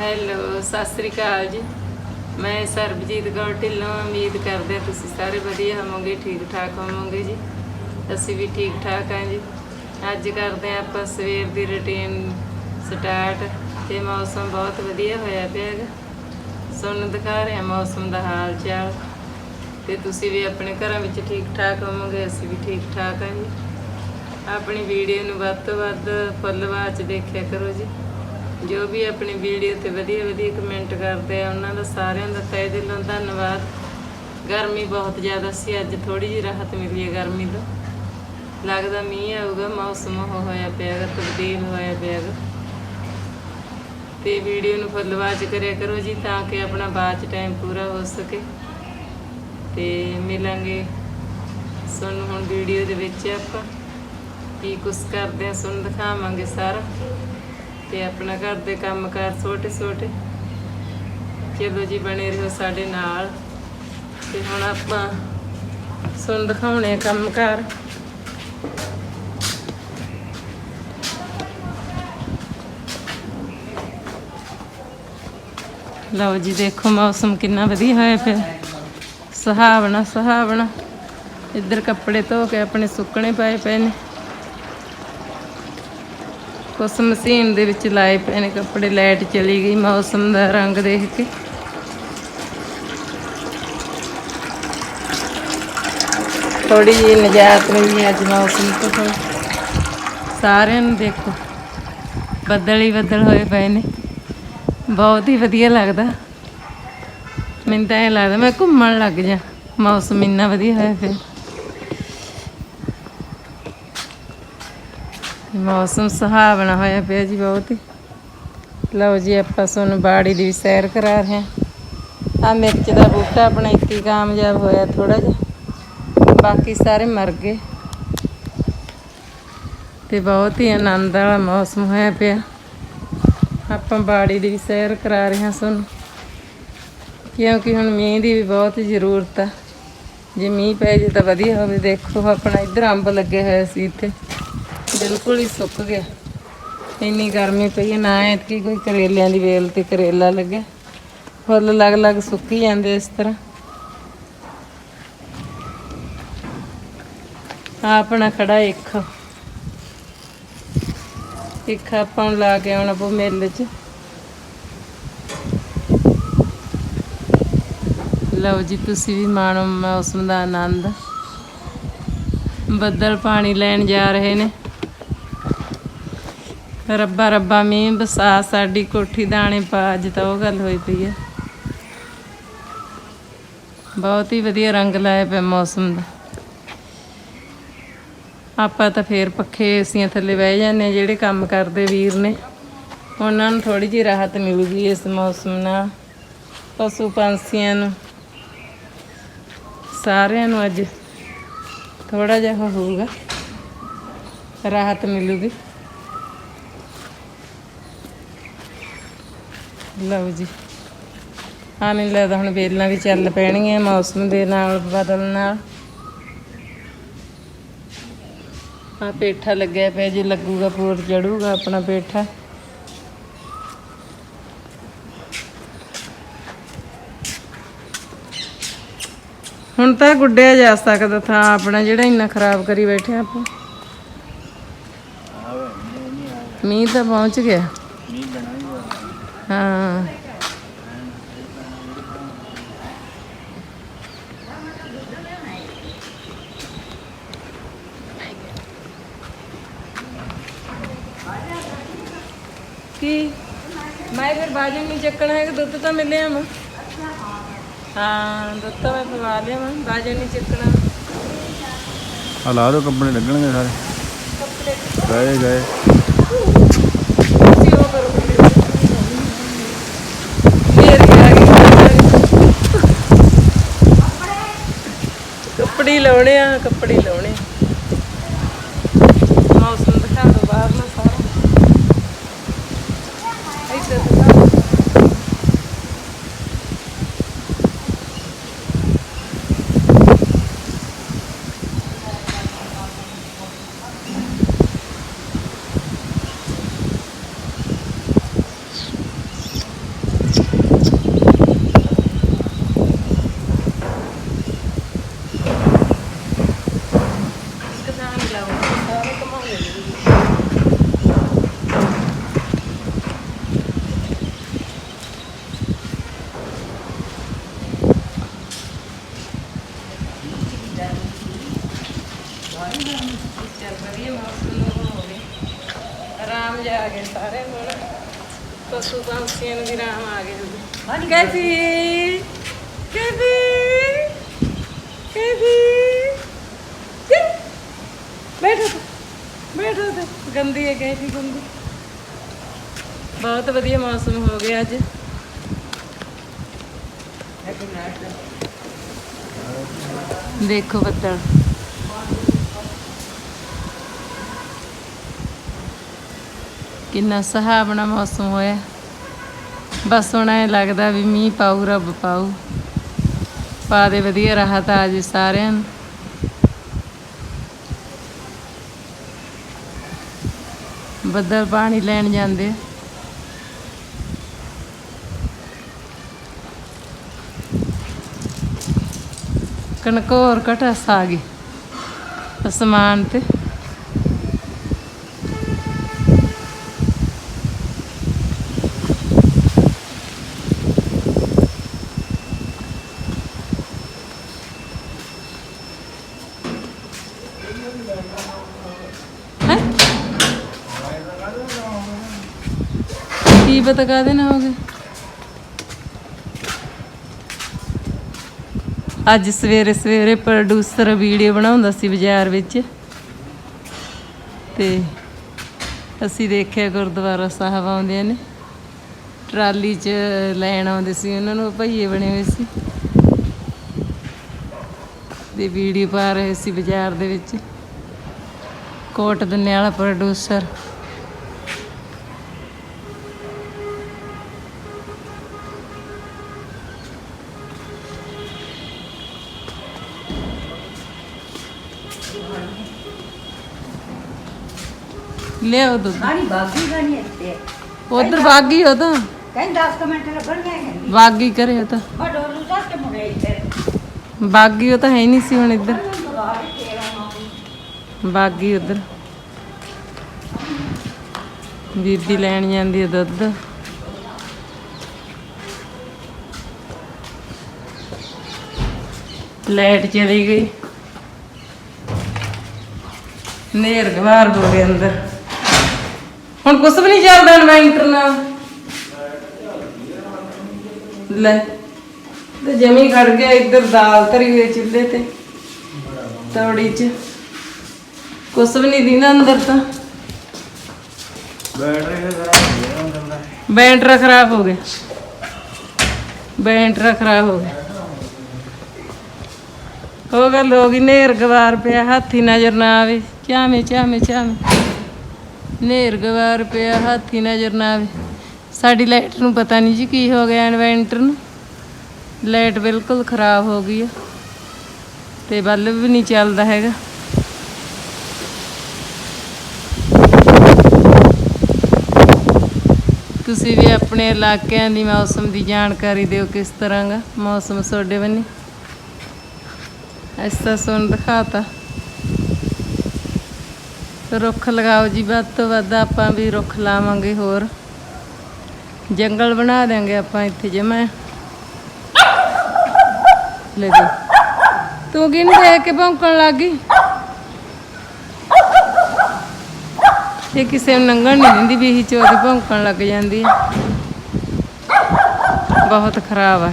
Hello, Sat Sri ਅਕਾਲ ਜੀ। ਮੈਂ ਸਰਬਜੀਤ ਕੌਰ ਢਿੱਲੋਂ, ਉਮੀਦ ਕਰਦੇ ਹਾਂ ਤੁਸੀਂ ਸਾਰੇ ਵਧੀਆ ਹੋਵੋਗੇ, ਠੀਕ ਠਾਕ ਹੋਵੋਗੇ ਜੀ। ਅਸੀਂ ਵੀ ਠੀਕ ਠਾਕ ਹਾਂ ਜੀ। ਅੱਜ ਕਰਦੇ ਹਾਂ ਆਪਾਂ ਸਵੇਰ ਦੀ ਰੁਟੀਨ ਸਟਾਰਟ ਤੇ ਮੌਸਮ ਬਹੁਤ ਵਧੀਆ ਹੋਇਆ ਪਿਆ ਹੈਗਾ। ਤੁਹਾਨੂੰ ਦਿਖਾ ਰਹੇ ਹਾਂ ਮੌਸਮ ਦਾ ਹਾਲ ਚਾਲ। ਤੇ ਤੁਸੀਂ ਵੀ ਆਪਣੇ ਘਰਾਂ ਵਿੱਚ ਠੀਕ ਠਾਕ ਹੋਵੋਗੇ, ਅਸੀਂ ਵੀ ਠੀਕ ਠਾਕ ਹਾਂ ਜੀ। ਆਪਣੀ ਵੀਡੀਓ ਨੂੰ ਵੱਧ ਤੋਂ ਵੱਧ ਫੁੱਲ ਵਾਚ ਦੇਖਿਆ ਕਰੋ ਜੀ। ਜੋ ਵੀ ਆਪਣੀ ਵੀਡੀਓ ਤੇ ਵਧੀਆ ਵਧੀਆ ਕਮੈਂਟ ਕਰਦੇ ਆ, ਉਹਨਾਂ ਦਾ ਸਾਰਿਆਂ ਦਾ ਤਹਿ ਦਿਲੋਂ ਧੰਨਵਾਦ। ਗਰਮੀ ਬਹੁਤ ਜ਼ਿਆਦਾ ਸੀ, ਅੱਜ ਥੋੜੀ ਜਿਹੀ ਰਾਹਤ ਮਿਲੀ ਹੈ ਗਰਮੀ ਤੋਂ। ਲੱਗਦਾ ਮੀਂਹ ਆਊਗਾ, ਮੌਸਮ ਉਹ ਹੋਇਆ ਪਿਆਗਾ ਤਬਦੀਲ ਹੋਇਆ ਪਿਆਗਾ ਤੇ ਵੀਡੀਓ ਨੂੰ ਫੁੱਲ ਵਾਚ ਕਰਿਆ ਕਰੋ ਜੀ, ਤਾਂ ਕਿ ਆਪਣਾ ਬਾਅਦ ਚ ਟਾਈਮ ਪੂਰਾ ਹੋ ਸਕੇ। ਤੇ ਮਿਲਾਂਗੇ ਤੁਹਾਨੂੰ ਹੁਣ ਵੀਡੀਓ ਦੇ ਵਿੱਚ ਆਪਾਂ। ਕੀ ਕੁਛ ਕਰਦੇ ਆ ਸੁਣ ਦਿਖਾਵਾਂਗੇ ਸਾਰਾ। ਤੇ ਆਪਣਾ ਘਰ ਦੇ ਕੰਮਕਾਰ ਛੋਟੇ ਛੋਟੇ। ਚਲੋ ਜੀ, ਬਣੇ ਰਹੋ ਸਾਡੇ ਨਾਲ। ਤੇ ਹੁਣ ਆਪਾਂ ਸੁਣ ਦਿਖਾਉਣੇ ਆ ਕੰਮਕਾਰ। ਲਓ ਜੀ, ਦੇਖੋ ਮੌਸਮ ਕਿੰਨਾ ਵਧੀਆ ਹੋਇਆ ਪਿਆ। ਸੁਹਾਵਣਾ ਸੁਹਾਵਣਾ। ਇੱਧਰ ਕੱਪੜੇ ਧੋ ਕੇ ਆਪਣੇ ਸੁੱਕਣੇ ਪਾਏ ਪਏ ਨੇ। ਕੁਛ ਮਸ਼ੀਨ ਦੇ ਵਿੱਚ ਲਾਏ ਪਏ ਨੇ ਕੱਪੜੇ, ਲਾਈਟ ਚਲੀ ਗਈ, ਮੌਸਮ ਦਾ ਰੰਗ ਦੇਖ ਕੇ। ਥੋੜੀ ਜਿਹੀ ਨਜਾਤ ਮਿਲੀ ਅੱਜ ਮੌਸਮ ਤੋਂ ਥੋੜ੍ਹੀ। ਸਾਰਿਆਂ ਨੂੰ ਦੇਖੋ, ਬੱਦਲ ਹੀ ਬੱਦਲ ਹੋਏ ਪਏ ਨੇ। ਬਹੁਤ ਹੀ ਵਧੀਆ ਲੱਗਦਾ। ਮੈਨੂੰ ਤਾਂ ਇਹ ਲੱਗਦਾ ਮੈਂ ਘੁੰਮਣ ਲੱਗ ਜਾ। ਮੌਸਮ ਇੰਨਾ ਵਧੀਆ ਹੋਇਆ ਫਿਰ ਮੌਸਮ ਸੁਹਾਵਣਾ ਹੋਇਆ ਪਿਆ ਜੀ ਬਹੁਤ। ਹੀ ਲਓ ਜੀ, ਆਪਾਂ ਤੁਹਾਨੂੰ ਬਾੜੀ ਦੀ ਵੀ ਸੈਰ ਕਰਾ ਰਹੇ ਹਾਂ। ਆ ਮਿਰਚ ਦਾ ਬੂਟਾ ਆਪਣਾ ਇੱਥੇ ਕਾਮਯਾਬ ਹੋਇਆ ਥੋੜਾ ਜਿਹਾ। ਬਾਕੀ ਸਾਰੇ ਮਰ ਗਏ। ਤੇ ਬਹੁਤ ਹੀ ਆਨੰਦ ਵਾਲਾ ਮੌਸਮ ਹੋਇਆ ਪਿਆ। ਆਪਾਂ ਬਾੜੀ ਦੀ ਵੀ ਸੈਰ ਕਰਾ ਰਹੇ ਹਾਂ ਤੁਹਾਨੂੰ ਕਿਉਂਕਿ ਹੁਣ ਮੀਂਹ ਦੀ ਵੀ ਬਹੁਤ ਜ਼ਰੂਰਤ ਆ। ਜੇ ਮੀਂਹ ਪੈ ਜੇ ਤਾਂ ਵਧੀਆ ਹੋਵੇ। ਦੇਖੋ, ਆਪਣਾ ਇੱਧਰ ਅੰਬ ਲੱਗੇ ਹੋਏ ਸੀ ਇੱਥੇ। ਬਿਲਕੁਲ ਹੀ ਸੁੱਕ ਗਿਆ। ਇੰਨੀ ਗਰਮੀ ਪਈ ਹੈ, ਨਾ ਐਤਕੀ ਕੋਈ ਕਰੇਲਿਆਂ ਦੀ ਵੇਲ ਤੇ ਕਰੇਲਾ ਲੱਗਿਆ ਫੁੱਲ ਲੱਗ ਲੱਗ ਸੁੱਕੀ ਜਾਂਦੇ ਇਸ ਤਰ੍ਹਾਂ। ਆ ਆਪਣਾ ਖੜਾ ਇੱਕ। ਇੱਕ ਆਪਾਂ ਨੂੰ ਲਾ ਕੇ ਆਉਣਾ ਪਊ ਮੇਲੇ 'ਚ। ਲਓ ਜੀ, ਤੁਸੀਂ ਵੀ ਮਾਣੋ ਮੌਸਮ ਦਾ ਆਨੰਦ। ਬੱਦਲ ਪਾਣੀ ਲੈਣ ਜਾ ਰਹੇ ਨੇ। ਰੱਬਾ ਰੱਬਾ ਮੀਂਹ ਬਸਾ, ਸਾਡੀ ਕੋਠੀ ਦਾਣੇ ਪਾ, ਅੱਜ ਤਾਂ ਉਹ ਗੱਲ ਹੋਈ ਪਈ ਹੈ। ਬਹੁਤ ਹੀ ਵਧੀਆ ਰੰਗ ਲਾਇਆ ਪਿਆ ਮੌਸਮ ਦਾ। ਆਪਾਂ ਤਾਂ ਫੇਰ ਪੱਖੇ, ਏਸੀਆਂ ਥੱਲੇ ਬਹਿ ਜਾਂਦੇ ਹਾਂ, ਜਿਹੜੇ ਕੰਮ ਕਰਦੇ ਵੀਰ ਨੇ। ਉਹਨਾਂ ਨੂੰ ਥੋੜੀ ਜਿਹੀ ਰਾਹਤ ਮਿਲੂਗੀ ਇਸ ਮੌਸਮ ਨਾਲ, ਪਸ਼ੂ ਪੰਛੀਆਂ ਨੂੰ। ਸਾਰਿਆਂ ਨੂੰ ਅੱਜ ਥੋੜਾ ਜਿਹਾ ਹੋਊਗਾ, ਰਾਹਤ ਮਿਲੂਗੀ। ਲਓ ਜੀ। ਆ ਮੈਨੂੰ ਲੱਗਦਾ ਹੁਣ ਵੇਲਾਂ ਵੀ ਚੱਲ ਪੈਣਗੀਆਂ ਮੌਸਮ ਦੇ ਨਾਲ ਬਦਲ ਨਾਲ। ਆ ਪੇਠਾ ਲੱਗਿਆ ਪਿਆ ਜੀ ਲੱਗੂਗਾ ਪੂਰ ਚੜੂਗਾ ਆਪਣਾ ਪੇਠਾ। ਹੁਣ ਤਾਂ ਗੁੱਡਿਆ ਜਾ ਸਕਦਾ ਥਾਂ ਆਪਣਾ ਜਿਹੜਾ ਇੰਨਾ ਖਰਾਬ ਕਰੀ ਬੈਠੇ ਆਪਾਂ। ਮੀਂਹ ਤਾਂ ਪਹੁੰਚ ਗਿਆ। ਹਾਂ। ਕੀ? ਮੈਂ ਫਿਰ ਬਾਜੂ ਨਹੀਂ ਚੱਕਣਾ ਹੈ ਕਿ ਦੁੱਧ ਤਾਂ ਮਿਲਿਆ ਮੈਂ ਹਾਂ ਦੁੱਧ ਤਾਂ ਮੈਂ ਪਵਾ ਲਿਆ ਮੈਂ ਬਾਜੂ ਨਹੀਂ ਚੱਕਣਾ। ਆ ਲਾ ਦੋ ਕੱਪੜੇ ਲੱਗਣਗੇ ਸਾਰੇ। ਗਏ ਗਏ ਤੁਸੀਂ ਉਹ ਕਰੋ ਫੇਰ ਕੀ ਆ ਗਈ ਕੱਪੜੇ ਲਾਉਣੇ ਆ ਕੱਪੜੇ ਲਾਉਣੇ ਆ ਦਿਖਾ ਦੋ ਬਾਹਰ ਨਾ ਸਾਰਾ ਇੱਧਰ ਦਿਖਾ ਦਿਓ। ਗਏ ਸਾਰੇ ਹੁਣ ਪਸ਼ੂ ਪੰਛੀਆਂ ਨੂੰ ਵੀ ਰਾਮ ਆ ਗਏ ਹੁਣ। ਕੈਫੀ ਕੈਫੀ ਕੈਫੀ ਬੈਠੋ ਤੂੰ, ਬੈਠੋ ਤੇ ਗੰਦੀ ਹੈ ਕੈਫੀ ਗੰਦੀ। ਬਹੁਤ ਵਧੀਆ ਮੌਸਮ ਹੋ ਗਿਆ ਅੱਜ। ਦੇਖੋ ਬੱਦਲ। ਕਿੰਨਾ ਸੁਹਾਵਣਾ ਮੌਸਮ ਹੋਇਆ। ਬਸ ਹੁਣ ਐ ਲੱਗਦਾ ਵੀ ਮੀਂਹ ਪਾਊ, ਰੱਬ ਪਾਊ। ਪਾ ਦੇ ਵਧੀਆ ਰਾਹਤ ਆ ਜੀ ਸਾਰਿਆਂ ਨੂੰ। ਬੱਦਲ ਪਾਣੀ ਲੈਣ ਜਾਂਦੇ ਆ। ਕਣਕੋਰ ਘਟਾ ਆ ਅਸਮਾਨ ਤੇ। ਕੀ ਪਤਾ ਕਾਹਦੇ ਨਾ ਹੋਗੇ ਅੱਜ ਸਵੇਰੇ ਸਵੇਰੇ ਪ੍ਰੋਡਿਊਸਰ ਵੀਡੀਓ ਬਣਾਉਂਦਾ ਸੀ ਬਾਜ਼ਾਰ ਵਿੱਚ। ਤੇ ਅਸੀਂ ਦੇਖਿਆ ਗੁਰਦੁਆਰਾ ਸਾਹਿਬ ਆਉਂਦੇ ਨੇ। ਟਰਾਲੀ 'ਚ ਲੈਣ ਆਉਂਦੇ ਸੀ, ਉਹਨਾਂ ਨੂੰ ਭਈਏ ਬਣੇ ਹੋਏ ਸੀ। ਤੇ ਵੀਡੀਓ ਪਾ ਰਹੇ ਸੀ ਬਾਜ਼ਾਰ ਦੇ ਵਿੱਚ। ਕੋਟ ਦੰਨੇ ਵਾਲਾ ਪ੍ਰੋਡਿਊਸਰ ਲਿਆਓ ਦੁੱਧ। ਗਾਣੀ ਬਾਗੀ ਗਾਣੀ ਇੱਥੇ। ਉਧਰ ਵਾਗੀ ਉਹ ਤਾਂ। ਕਹਿੰਦਾ 10 ਮਿੰਟ ਲੱਗਣਗੇ ਕਹਿੰਦੀ। ਵਾਗੀ ਕਰੇ ਉਹ ਤਾਂ। ਮੈਂ ਡੋਲੂ ਜਾ ਕੇ ਮੁੜੇ ਇੱਥੇ ਬਾਗੀ ਉਹ ਤਾਂ ਹੈ ਹੀ ਨਹੀਂ ਸੀ ਹੁਣ ਇੱਧਰ। ਬਗਾ ਉਧਰ। ਬੀਬੀ ਲੈਣ ਜਾਂਦੀ ਹੈ ਦੁੱਧ। ਲਾਈਟ ਚਲੀ ਗਈ। ਨੇਰ ਗਵਾਰ ਹੋ ਗਏ ਅੰਦਰ। ਹੁਣ ਕੁਛ ਵੀ ਨਹੀਂ ਚੱਲਦਾ ਇਨਵੈਂਟਰ ਨਾਲ। ਲੈ ਤੇ ਜਮੀ ਖੜ ਗਿਆ ਇੱਧਰ ਦਾਲ ਧਰੀ ਹੋਈ ਚੁੱਲ੍ਹੇ ਤੇ ਤੌੜੀ 'ਚ। ਕੁਛ ਵੀ ਨਹੀਂ ਦੀਨਾ ਅੰਦਰ ਤਾਂ। ਬੈਟਰੀ ਖਰਾਬ ਹੋ ਗਿਆ ਬੈਟਰਾ ਖਰਾਬ ਹੋ ਗਿਆ। ਬੈਟਰਾ ਖਰਾਬ ਹੋ ਗਿਆ। ਹੋ ਗੱਲ ਹੋ ਗਈ ਨੇਰ ਗਵਾਰ ਪਿਆ ਹੱਥੀ ਨਜ਼ਰ ਨਾ ਆਵੇ। ਚਾਵੇਂ ਚਾਵੇਂ ਚਾਵੇਂ ਨੇਰ ਗਵਾਰ ਪਿਆ, ਹਾਥੀ ਨਜ਼ਰ ਨਾ ਆਵੇ। ਸਾਡੀ ਲਾਈਟ ਨੂੰ ਪਤਾ ਨਹੀਂ ਜੀ ਕੀ ਹੋ ਗਿਆ ਇਨਵੈਂਟਰ ਨੂੰ। ਲਾਈਟ ਬਿਲਕੁਲ ਖਰਾਬ ਹੋ ਗਈ ਆ। ਤੇ ਬੱਲਬ ਵੀ ਨਹੀਂ ਚੱਲਦਾ ਹੈਗਾ। ਤੁਸੀਂ ਵੀ ਆਪਣੇ ਇਲਾਕਿਆਂ ਦੀ ਮੌਸਮ ਦੀ ਜਾਣਕਾਰੀ ਦਿਓ ਕਿਸ ਤਰ੍ਹਾਂ ਦਾ ਮੌਸਮ ਤੁਹਾਡੇ ਬੰਨੀ। ਇਸ ਤਾਂ ਸੁਣ ਦਿਖਾਤਾ। ਰੁੱਖ ਲਗਾਓ ਜੀ, ਵੱਧ ਤੋਂ ਵੱਧ ਆਪਾਂ ਵੀ ਰੁੱਖ ਲਾਵਾਂਗੇ ਹੋਰ। ਜੰਗਲ ਬਣਾ ਦਿਆਂਗੇ ਆਪਾਂ ਇੱਥੇ ਜਮਾ। ਲੈ ਦੇ ਤੂੰ ਕਿਹਨੂੰ ਦੇਖ ਕੇ ਭੌਂਕਣ ਲੱਗ? ਗਈ ਇਹ ਕਿਸੇ ਨੂੰ ਲੰਘਣ ਨਹੀਂ ਦਿੰਦੀ ਵੀ ਇਹੀ ਚੋਦੀ ਭੌਂਕਣ ਲੱਗ ਜਾਂਦੀ ਹੈ ਬਹੁਤ ਖਰਾਬ ਹੈ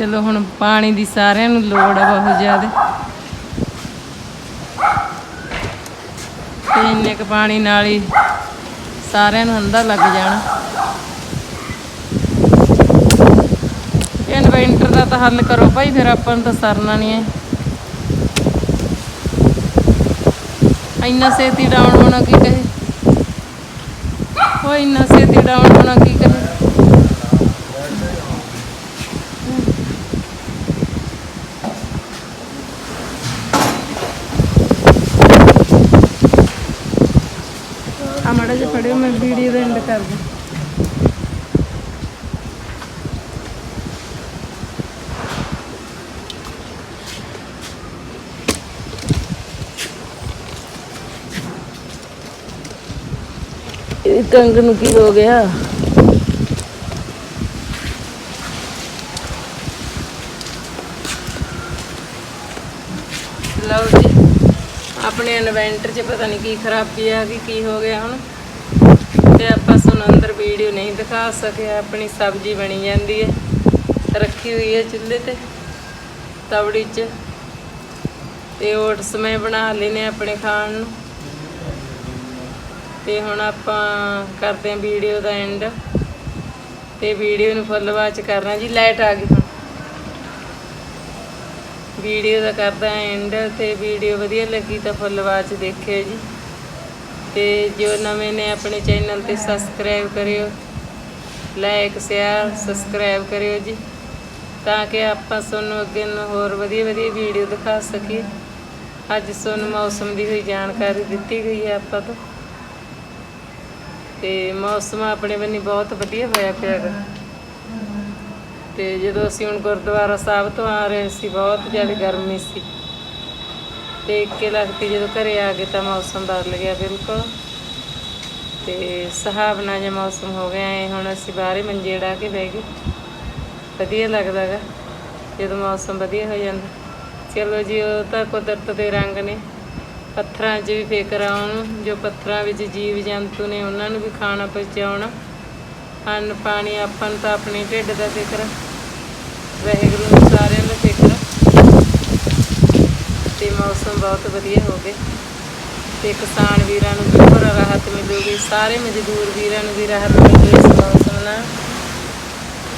ਚਲੋ ਹੁਣ ਪਾਣੀ ਦੀ ਸਾਰਿਆਂ ਨੂੰ ਲੋੜ ਹੈ ਬਹੁਤ ਜ਼ਿਆਦਾ। ਤੇ ਇੰਨੇ ਕੁ ਪਾਣੀ ਨਾਲ ਹੀ ਸਾਰਿਆਂ ਨੂੰ ਅੰਦਾ ਲੱਗ ਜਾਣਾ। ਇਨਵੈਂਟਰ ਦਾ ਤਾਂ ਹੱਲ ਕਰੋ ਭਾਈ, ਫਿਰ ਆਪਾਂ ਨੂੰ ਤਾਂ ਸਰਨਾ ਨਹੀਂ ਹੈ। ਇੰਨਾ ਸੇਤੀ ਡਾਊਨ ਹੋਣਾ ਕੀ ਕਹੇ? ਉਹ ਇੰਨਾ ਛੇਤੀ ਡਾਊਨ ਹੋਣਾ ਕੀ ਕਹੇ? ਆ ਮਾੜਾ ਮੈਂ ਵੀਡੀਓ ਦਾ ਐਂਡ ਕਰ ਦਾਂ। ਕੰਗ ਨੂੰ ਕੀ ਹੋ ਗਿਆ? ਲਓ ਜੀ, ਆਪਣੇ ਇਨਵੈਂਟਰ 'ਚ ਪਤਾ ਨਹੀਂ ਕੀ ਖਰਾਬੀ ਆ ਕਿ ਕੀ ਹੋ ਗਿਆ ਹੁਣ। ਤੇ ਆਪਾਂ ਤੁਹਾਨੂੰ ਅੰਦਰ ਵੀਡੀਓ ਨਹੀਂ ਦਿਖਾ ਸਕਿਆ ਆਪਣੀ ਸਬਜ਼ੀ ਬਣੀ ਜਾਂਦੀ ਹੈ। ਰੱਖੀ ਹੋਈ ਹੈ ਚੁੱਲ੍ਹੇ ਤੇ, ਤਵੜੀ 'ਚ। ਤੇ ਓਟਸ ਮੈਂ ਬਣਾ ਲੈਨੇ ਆਪਣੇ ਖਾਣ ਨੂੰ। ਤੇ ਹੁਣ ਆਪਾਂ ਕਰਦੇ ਆਂ ਵੀਡੀਓ ਦਾ ਐਂਡ ਤੇ ਵੀਡੀਓ ਨੂੰ ਫੁੱਲ ਵਾਚ ਕਰਨਾ ਜੀ ਲਾਈਟ ਆ ਗਈ ਹੁਣ। ਵੀਡੀਓ ਦਾ ਕਰਦਾ ਐਂਡ ਤੇ ਵੀਡੀਓ ਵਧੀਆ ਲੱਗੀ ਤਾਂ ਫੁੱਲ ਵਾਚ ਦੇਖਿਓ ਜੀ। ਤੇ ਜੋ ਨਵੇਂ ਨੇ ਆਪਣੇ ਚੈਨਲ ਤੇ ਸਬਸਕ੍ਰਾਈਬ ਕਰਿਓ ਲਾਈਕ ਸ਼ੇਅਰ ਸਬਸਕ੍ਰਾਈਬ ਕਰਿਓ ਜੀ, ਤਾਂ ਕਿ ਆਪਾਂ ਤੁਹਾਨੂੰ ਅੱਗੇ ਨੂੰ ਹੋਰ ਵਧੀਆ ਵਧੀਆ ਵੀਡੀਓ ਦਿਖਾ ਸਕੀਏ। ਅੱਜ ਤੁਹਾਨੂੰ ਮੌਸਮ ਦੀ ਹੋਈ ਜਾਣਕਾਰੀ ਦਿੱਤੀ ਗਈ ਹੈ ਆਪਾਂ ਤੋਂ। ਤੇ ਮੌਸਮ ਆਪਣੇ ਬੰਨੀ ਬਹੁਤ ਵਧੀਆ ਹੋਇਆ ਪਿਆ ਗਾ ਤੇ ਜਦੋਂ ਅਸੀਂ ਹੁਣ ਗੁਰਦੁਆਰਾ ਸਾਹਿਬ ਤੋਂ ਆ ਰਹੇ ਸੀ, ਬਹੁਤ ਜ਼ਿਆਦਾ ਗਰਮੀ ਸੀ। ਤੇ ਇੱਕੇ ਲੱਗਤੀ ਜਦੋਂ ਘਰੇ ਆ ਗਏ ਤਾਂ ਮੌਸਮ ਬਦਲ ਗਿਆ ਬਿਲਕੁਲ। ਤੇ ਸੁਹਾਵਣਾ ਜਿਹਾ ਮੌਸਮ ਹੋ ਗਿਆ, ਐ ਹੁਣ ਅਸੀਂ ਬਾਹਰੇ ਮੰਜੇ ਡਾ ਕੇ ਬਹਿ ਗਏ। ਵਧੀਆ ਲੱਗਦਾ ਗਾ, ਜਦੋਂ ਮੌਸਮ ਵਧੀਆ ਹੋ ਜਾਂਦਾ। ਚਲੋ ਜੀ, ਉਹ ਤਾਂ ਕੁਦਰਤ ਦੇ ਰੰਗ ਨੇ। ਪੱਥਰਾਂ 'ਚ ਵੀ ਫਿਕਰ ਆਉਣ ਜੋ ਪੱਥਰਾਂ ਵਿੱਚ ਜੀਵ ਜੰਤੂ ਨੇ, ਉਹਨਾਂ ਨੂੰ ਵੀ ਖਾਣਾ ਪਹੁੰਚਾਉਣਾ। ਅੰਨ, ਪਾਣੀ, ਆਪਾਂ ਨੂੰ ਤਾਂ ਆਪਣੇ ਢਿੱਡ ਦਾ ਫਿਕਰ। ਵਾਹਿਗੁਰੂ ਨੂੰ ਸਾਰਿਆਂ ਦਾ ਫਿਕਰ ਤੇ ਮੌਸਮ ਬਹੁਤ ਵਧੀਆ ਹੋ ਗਏ ਤੇ ਕਿਸਾਨ ਵੀਰਾਂ ਨੂੰ ਬਿਲਕੁਲ ਰਾਹਤ ਮਿਲੂਗੀ। ਸਾਰੇ ਮਜ਼ਦੂਰ ਵੀਰਾਂ ਨੂੰ ਵੀ ਰਾਹਤ ਮਿਲੂਗੀ ਇਸ ਮੌਸਮ ਨਾਲ।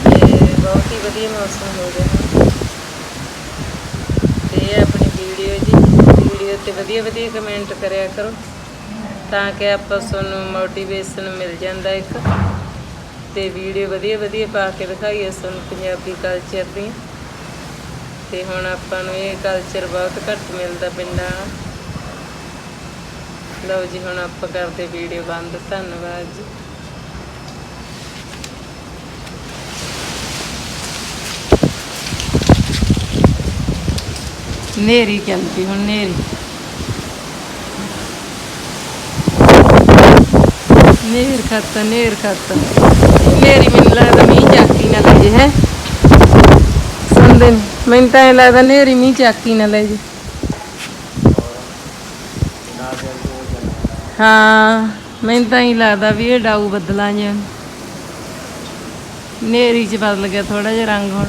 ਤੇ ਬਹੁਤ ਹੀ ਵਧੀਆ ਮੌਸਮ ਹੋ ਗਿਆ। ਹੁਣ ਤੇ ਆਪਣੀ ਵੀਡੀਓ ਜੀ। ਵੀਡੀਓ ਤੇ ਵਧੀਆ ਵਧੀਆ ਕਮੈਂਟ ਕਰਿਆ ਕਰੋ। ਤਾਂ ਕਿ ਆਪਾਂ ਤੁਹਾਨੂੰ ਮੋਟੀਵੇਸ਼ਨ ਮਿਲ ਜਾਂਦਾ ਇੱਕ। ਤੇ ਵੀਡੀਓ ਵਧੀਆ ਵਧੀਆ ਪਾ ਕੇ ਦਿਖਾਈਏ ਤੁਹਾਨੂੰ ਪੰਜਾਬੀ ਕਲਚਰ ਦੀ। ਤੇ ਹੁਣ ਆਪਾਂ ਨੂੰ ਇਹ ਕਲਚਰ ਬਹੁਤ ਘੱਟ ਮਿਲਦਾ ਪਿੰਡਾਂ ਲਓ ਜੀ, ਹੁਣ ਆਪਾਂ ਕਰਦੇ ਵੀਡੀਓ ਬੰਦ, ਧੰਨਵਾਦ ਜੀ। ਨੇਰੀ ਕਹਿੰਦੀ ਹੁਣ ਨੇਰੀ। ਨੇਰ ਖਾਤਾ ਨੇਰ ਖਾਤਾ। ਨੇਰੀ ਮੈਨੂੰ ਲੱਗਦਾ ਮੀਂਹ ਚਾਕੀ ਨਾ ਲੈ ਹੈ। ਸੁਣਦੇ ਨੀ। ਮੈਨੂੰ ਤਾਂ ਇਹ ਲੱਗਦਾ ਨੇਰੀ ਮੀਂਹ ਚਾਕੀ ਨਾ ਲੈ ਜੇ ਹਾਂ, ਮੈਨੂੰ ਤਾਂ ਹੀ ਲੱਗਦਾ ਵੀ ਇਹ ਡਾਊ ਬਦਲਾਂ ਜਿਹਾ ਨੇਰੀ ਚ ਬਦਲ ਗਿਆ ਥੋੜਾ ਜਿਹਾ ਰੰਗ ਹੁਣ